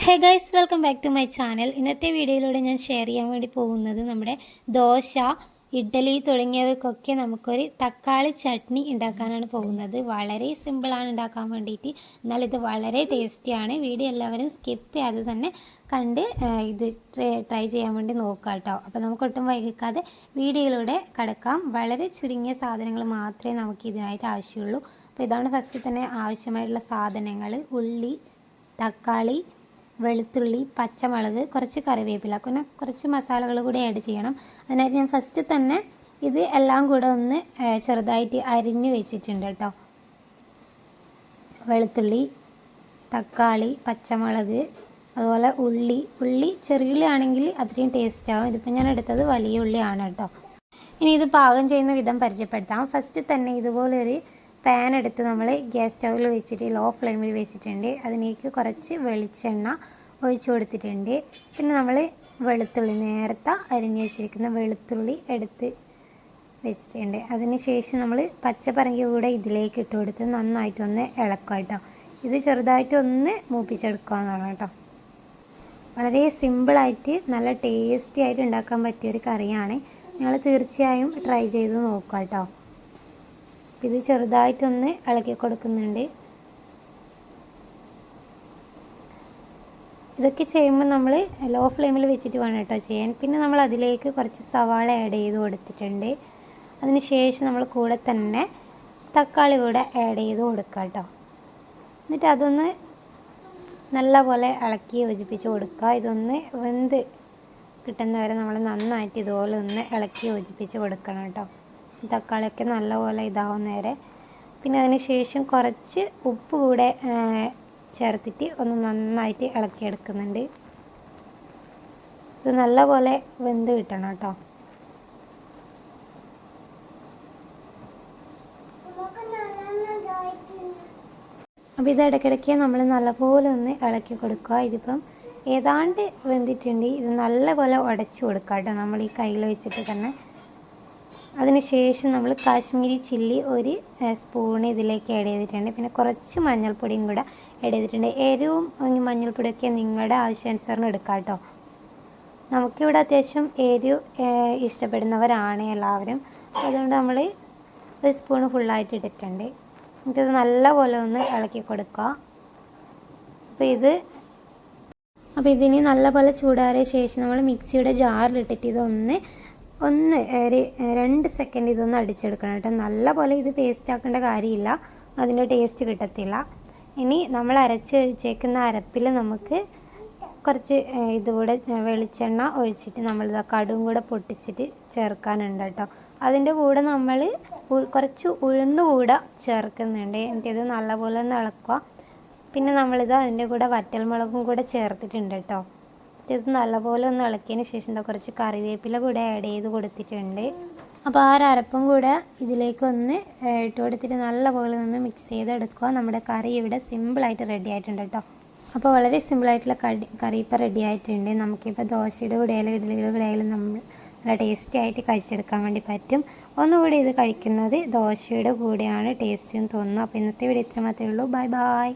Hey guys welcome back to my channel ഇന്നത്തെ വീഡിയോയിലൂടെ ഞാൻ ഷെയർ ചെയ്യാൻ വേണ്ടി പോകുന്നത് നമ്മുടെ ദോശ ഇഡ്ഡലി തുടങ്ങിയവയ്ക്കൊക്കെ നമുക്കൊരു തക്കാളി ചട്നി ഉണ്ടാക്കാനാണ് പോകുന്നത്. വളരെ സിമ്പിളാണ് ഉണ്ടാക്കാൻ വേണ്ടിയിട്ട്. എന്നാൽ ഇത് വളരെ ടേസ്റ്റിയാണ് വീഡിയോ എല്ലാവരും സ്കിപ്പ് ചെയ്യാതെ തന്നെ കണ്ട് ഇത് ട്രൈ ചെയ്യാൻ വേണ്ടി നോക്കുക കേട്ടോ. അപ്പോൾ നമുക്ക് ഒട്ടും വൈകിക്കാതെ വീഡിയോയിലൂടെ കടക്കാം. വളരെ ചുരുങ്ങിയ സാധനങ്ങൾ മാത്രമേ നമുക്ക് ഇതിനായിട്ട് ആവശ്യമുള്ളൂ. അപ്പോൾ ഇതാണ് ഫസ്റ്റ് തന്നെ ആവശ്യമായിട്ടുള്ള സാധനങ്ങൾ. ഉള്ളി തക്കാളി വെളുത്തുള്ളി പച്ചമുളക് കുറച്ച് കറിവേപ്പില. പിന്നെ കുറച്ച് മസാലകൾ കൂടി ആഡ് ചെയ്യണം. അതിനായിട്ട് ഞാൻ ഫസ്റ്റ് തന്നെ ഇത് എല്ലാം കൂടെ ഒന്ന് ചെറുതായിട്ട് അരിഞ്ഞ് വെച്ചിട്ടുണ്ട് കേട്ടോ. വെളുത്തുള്ളി തക്കാളി പച്ചമുളക് അതുപോലെ ഉള്ളി. ഉള്ളി ചെറിയ ഉള്ളി ആണെങ്കിൽ അത്രയും ടേസ്റ്റ് ആവും. ഇതിപ്പോൾ ഞാൻ എടുത്തത് വലിയ ഉള്ളിയാണ് കേട്ടോ. ഇനി ഇത് പാകം ചെയ്യുന്ന വിധം പരിചയപ്പെടുത്താം. ഫസ്റ്റ് തന്നെ ഇതുപോലൊരു പാൻ എടുത്ത് നമ്മൾ ഗ്യാസ് സ്റ്റൗവിൽ വെച്ചിട്ട് ലോ ഫ്ലെയിമിൽ വെച്ചിട്ടുണ്ട്. അതിലേക്ക് കുറച്ച് വെളിച്ചെണ്ണ ഒഴിച്ചു കൊടുത്തിട്ടുണ്ട്. പിന്നെ നമ്മൾ വെളുത്തുള്ളി നേരത്തെ അരിഞ്ഞ് വെച്ചിരിക്കുന്ന വെളുത്തുള്ളി എടുത്ത് വെച്ചിട്ടുണ്ട്. അതിന് ശേഷം നമ്മൾ പച്ചപ്പറങ്കി കൂടെ ഇതിലേക്ക് ഇട്ട് കൊടുത്ത് നന്നായിട്ടൊന്ന് ഇളക്കുക കേട്ടോ. ഇത് ചെറുതായിട്ടൊന്ന് ഒന്ന് മൂപ്പിച്ചെടുക്കാവുന്നതാണ് കേട്ടോ. വളരെ സിമ്പിളായിട്ട് നല്ല ടേസ്റ്റി ആയിട്ട് ഉണ്ടാക്കാൻ പറ്റിയൊരു കറിയാണ്. നിങ്ങൾ തീർച്ചയായും ട്രൈ ചെയ്ത് നോക്കുക കേട്ടോ. ഇത് ചെറുതായിട്ടൊന്ന് ഇളക്കി കൊടുക്കുന്നുണ്ട്. ഇതൊക്കെ ചെയ്യുമ്പോൾ നമ്മൾ ലോ ഫ്ലെയിമിൽ വെച്ചിട്ട് വേണം കേട്ടോ ചെയ്യാൻ. പിന്നെ നമ്മൾ അതിലേക്ക് കുറച്ച് സവാള ആഡ് ചെയ്ത് കൊടുത്തിട്ടുണ്ട്. അതിന് ശേഷം നമ്മൾ കൂടെ തന്നെ തക്കാളി കൂടെ ആഡ് ചെയ്ത് കൊടുക്കുക കേട്ടോ. എന്നിട്ട് അതൊന്ന് നല്ലപോലെ ഇളക്കി യോജിപ്പിച്ച് കൊടുക്കുക. ഇതൊന്ന് വെന്ത് കിട്ടുന്നവരെ നമ്മൾ നന്നായിട്ട് ഇതുപോലെ ഒന്ന് ഇളക്കി യോജിപ്പിച്ച് കൊടുക്കണം കേട്ടോ. തക്കാളിയൊക്കെ നല്ലപോലെ ഇതാവുന്ന നേരെ പിന്നെ അതിന് ശേഷം കുറച്ച് ഉപ്പ് കൂടെ ചേർത്തിട്ട് ഒന്ന് നന്നായിട്ട് ഇളക്കിയെടുക്കുന്നുണ്ട്. ഇത് നല്ലപോലെ വെന്ത് കിട്ടണം കേട്ടോ. അപ്പോൾ ഇത് ഇടയ്ക്കിടയ്ക്ക് നമ്മൾ നല്ലപോലെ ഒന്ന് ഇളക്കി കൊടുക്കുക. ഇതിപ്പം ഏതാണ്ട് വെന്തിട്ടുണ്ട്. ഇത് നല്ലപോലെ ഉടച്ചു കൊടുക്കുക കേട്ടോ. നമ്മൾ ഈ കയ്യിൽ വെച്ചിട്ട് തന്നെ. അതിന് ശേഷം നമ്മൾ കാശ്മീരി ചില്ലി ഒരു സ്പൂൺ ഇതിലേക്ക് ആഡ് ചെയ്തിട്ടുണ്ട്. പിന്നെ കുറച്ച് മഞ്ഞൾപ്പൊടിയും കൂടെ ആഡ് ചെയ്തിട്ടുണ്ട്. എരിവും മഞ്ഞൾപ്പൊടിയൊക്കെ നിങ്ങളുടെ ആവശ്യാനുസരണം എടുക്കാം കേട്ടോ. നമുക്കിവിടെ അത്യാവശ്യം എരിവ് ഇഷ്ടപ്പെടുന്നവരാണ് എല്ലാവരും. അതുകൊണ്ട് നമ്മൾ ഒരു സ്പൂൺ ഫുള്ളായിട്ട് ഇട്ടിട്ടുണ്ട് നമുക്കിത് നല്ലപോലെ ഒന്ന് ഇളക്കി കൊടുക്കുക. അപ്പോൾ ഇത് അപ്പോൾ ഇതിന് നല്ലപോലെ ചൂടാറിയ ശേഷം നമ്മൾ മിക്സിയുടെ ജാറിലിട്ടിട്ട് ഇതൊന്ന് ഒന്ന് രണ്ട് സെക്കൻഡ് ഇതൊന്ന് അടിച്ചെടുക്കണം കേട്ടോ. നല്ലപോലെ ഇത് പേസ്റ്റ് ആക്കേണ്ട കാര്യമില്ല. അതിന്റെ ടേസ്റ്റ് കിട്ടത്തില്ല. ഇനി നമ്മൾ അരച്ച് വെച്ചേക്കുന്ന അരപ്പിൽ നമുക്ക് കുറച്ച് ഇതുകൂടെ വെളിച്ചെണ്ണ ഒഴിച്ചിട്ട് നമ്മളിത് കടും കൂടെ പൊട്ടിച്ചിട്ട് ചേർക്കാനുണ്ട് കേട്ടോ. അതിന്റെ കൂടെ നമ്മൾ കുറച്ച് ഉഴുന്ന് കൂടെ ചേർക്കുന്നുണ്ട്. ഇത് നല്ലപോലെ ഒന്ന് ഇളക്കുക. പിന്നെ നമ്മളിത് അതിന്റെ കൂടെ വറ്റൽമുളകും കൂടെ ചേർത്തിട്ടുണ്ട് കേട്ടോ. ഇത് നല്ലപോലെ ഒന്ന് ഇളക്കിയതിന് ശേഷം കുറച്ച് കറിവേപ്പില കൂടെ ആഡ് ചെയ്ത് കൊടുത്തിട്ടുണ്ട്. അപ്പോൾ ആ അരപ്പും കൂടെ ഇതിലേക്ക് ഒന്ന് ഇട്ട് കൊടുത്തിട്ട് നല്ലപോലെ ഒന്ന് മിക്സ് ചെയ്തെടുക്കുക. നമ്മുടെ കറി ഇവിടെ സിമ്പിളായിട്ട് റെഡി ആയിട്ടുണ്ട് കേട്ടോ അപ്പോൾ വളരെ സിമ്പിളായിട്ടുള്ള കടി കറി ഇപ്പോൾ റെഡി ആയിട്ടുണ്ട്. നമുക്കിപ്പോൾ ദോശയുടെ കൂടെ ആയാലും ഇഡ്ഡലിയുടെ കൂടെ ആയാലും നമ്മൾ നല്ല ടേസ്റ്റി ആയിട്ട് കഴിച്ചെടുക്കാൻ വേണ്ടി പറ്റും. ഒന്നുകൂടി ഇത് കഴിക്കുന്നത് ദോശയുടെ കൂടെയാണ്. ടേസ്റ്റ് എന്ന് തോന്നുന്നു. അപ്പോൾ ഇന്നത്തെ വീഡിയോ ഇത്ര മാത്രമേ ഉള്ളൂ. Bye bye